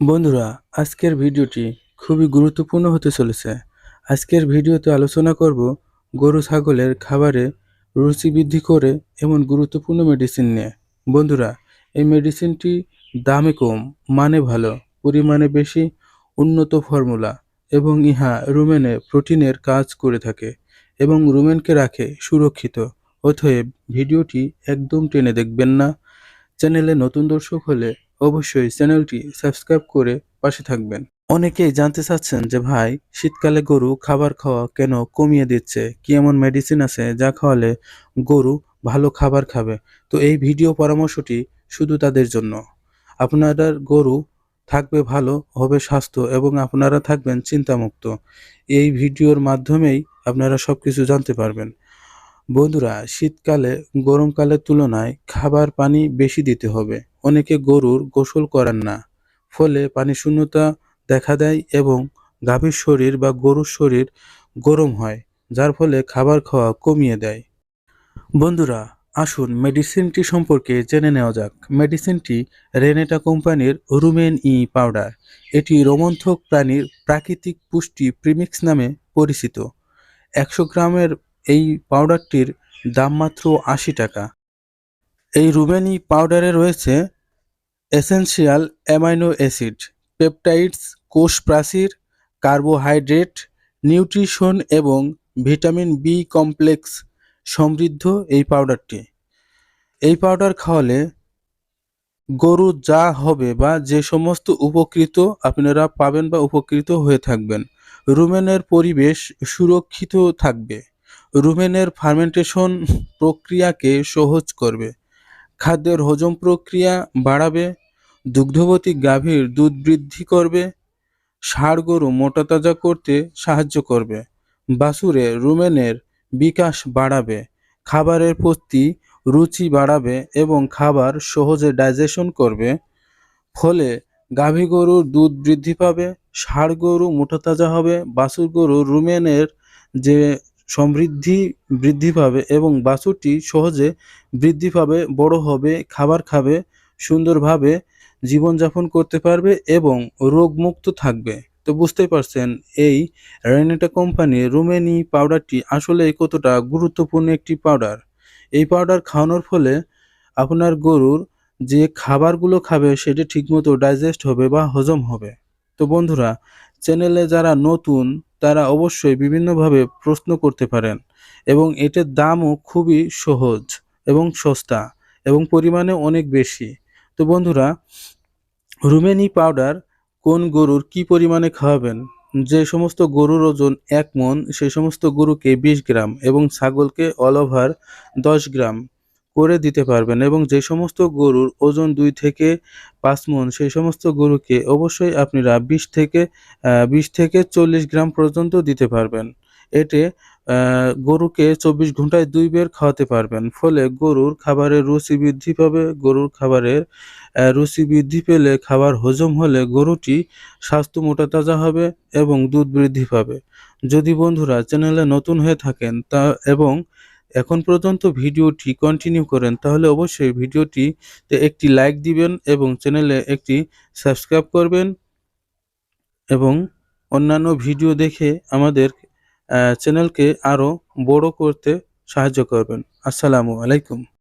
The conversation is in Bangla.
বন্ধুরা, আজকের ভিডিওটি খুবই গুরুত্বপূর্ণ হতে চলেছে। আজকের ভিডিওতে আলোচনা করব গরু ছাগলের খাবারে রুচি বৃদ্ধি করে এমন গুরুত্বপূর্ণ মেডিসিন নিয়ে। বন্ধুরা, এই মেডিসিনটি দামে কম মানে ভালো, পরিমাণে বেশি, উন্নত ফর্মুলা এবং ইহা রুমেনে প্রোটিনের কাজ করে থাকে এবং রুমেনকে রাখে সুরক্ষিত। অতএব ভিডিওটি একদম টেনে দেখবেন না। চ্যানেলে নতুন দর্শক হলে অবশ্যই চ্যানেলটি সাবস্ক্রাইব করে পাশে থাকবেন। অনেকেই জানতে চাচ্ছেন যে ভাই, শীতকালে গরু খাবার খাওয়া কেন কমিয়ে দিচ্ছে? কি এমন মেডিসিন আছে যা খাওয়ালে গরু ভালো খাবার খাবে? তো এই ভিডিও পরামর্শটি শুধু তাদের জন্য। আপনার গরু থাকবে ভালো, হবে স্বাস্থ্য এবং আপনারা থাকবেন চিন্তামুক্ত। এই ভিডিওর মাধ্যমেই আপনারা সব কিছু জানতে পারবেন। বন্ধুরা, শীতকালে, গরমকালের তুলনায় খাবার পানি বেশি দিতে হবে। অনেকে গরুর গোসল করেন না, ফলে পানি শূন্যতা দেখা দেয় এবং গাভীর শরীর বা গরুর শরীর গরম হয়, যার ফলে খাবার খাওয়া কমিয়ে দেয়। বন্ধুরা, আসুন মেডিসিনটি সম্পর্কে জেনে নেওয়া যাক। মেডিসিনটি রেনেটা কোম্পানির রুমেন ই পাউডার। এটি রোমন্থক প্রাণীর প্রাকৃতিক পুষ্টি প্রিমিক্স নামে পরিচিত। একশো গ্রামের এই পাউডারটির দাম মাত্র আশি টাকা। এই রুবেনি পাউডারে রয়েছে এসেনশিয়াল অ্যামাইনো অ্যাসিড, পেপটাইডস কোষ প্রাচীর কার্বোহাইড্রেট, নিউট্রিশন এবং ভিটামিন বি কমপ্লেক্স সমৃদ্ধ এই পাউডারটি। এই পাউডার খাওয়ালে গরু যা হবে বা যে সমস্ত উপকৃত আপনারা পাবেন বা উপকৃত হয়ে থাকবেন, রুমেনের পরিবেশ সুরক্ষিত থাকবে, রুমেনের ফার্মেন্টেশন প্রক্রিয়াকে সহজ করবে, খাদ্যের হজম প্রক্রিয়া বাড়াবে দুগ্ধবতী গাভীর দুধ বৃদ্ধি করবে ষাঁড় গরু মোটা তাজা করতে সাহায্য করবে, বাছুরে রুমেনের বিকাশ বাড়াবে, খাবারের প্রতি রুচি বাড়াবে এবং খাবার সহজে ডাইজেশন করবে, ফলে গাভী গরুর দুধ বৃদ্ধি পাবে ষাঁড় গরু মোটা তাজা হবে, বাছুর গরু রুমেনের যে সমৃদ্ধি বৃদ্ধি পাবে এবং বাছুরটি সহজে বৃদ্ধি পাবে, বড় হবে, খাবার খাবে, সুন্দরভাবে জীবনযাপন করতে পারবে এবং রোগমুক্ত থাকবে। তো বুঝতেই পারছেন, এই রেনেটা কোম্পানির রুমেনি পাউডারটি আসলে কতটা গুরুত্বপূর্ণ একটি পাউডার। এই পাউডার খাওয়ানোর ফলে আপনার গরুর যে খাবারগুলো খাবে সেটা ঠিকমতো ডাইজেস্ট হবে বা হজম হবে। তো বন্ধুরা, চ্যানেলে যারা নতুন, তারা অবশ্যই বিভিন্নভাবে প্রশ্ন করতে পারেন এবং এটার দামও খুবই সহজ এবং সস্তা এবং পরিমাণে অনেক বেশি। তো বন্ধুরা, রুমেনি পাউডার কোন গরুর কি পরিমাণে খাওয়াবেন? যে সমস্ত গরুর ওজন এক মন সেই সমস্ত গরুকে বিশ গ্রাম এবং ছাগলকে অল ওভার দশ গ্রাম করে দিতে পারবেন এবং যে সমস্ত গরুর ওজন দুই থেকে পাঁচ মন সেই সমস্ত গরুকে অবশ্যই আপনারা বিশ থেকে বিশ থেকে চল্লিশ গ্রাম পর্যন্ত দিতে পারবেন। এতে গরুকে চব্বিশ ঘন্টায় দুই বের খাওয়াতে পারবেন। ফলে গরুর খাবারের রুচি বৃদ্ধি পাবে। গরুর খাবারের রুচি বৃদ্ধি পেলে খাবার হজম হলে গরুটি স্বাস্থ্য মোটা তাজা হবে এবং দুধ বৃদ্ধি পাবে। যদি বন্ধুরা চ্যানেলে নতুন হয়ে থাকেন তা, এবং এখন পর্যন্ত ভিডিওটি কন্টিনিউ করেন, তাহলে অবশ্যই ভিডিওটিতে একটি লাইক দিবেন এবং চ্যানেলে একটি সাবস্ক্রাইব করবেন এবং অন্যান্য ভিডিও দেখে আমাদের চ্যানেলকে আরও বড় করতে সাহায্য করবেন। আসসালামু আলাইকুম।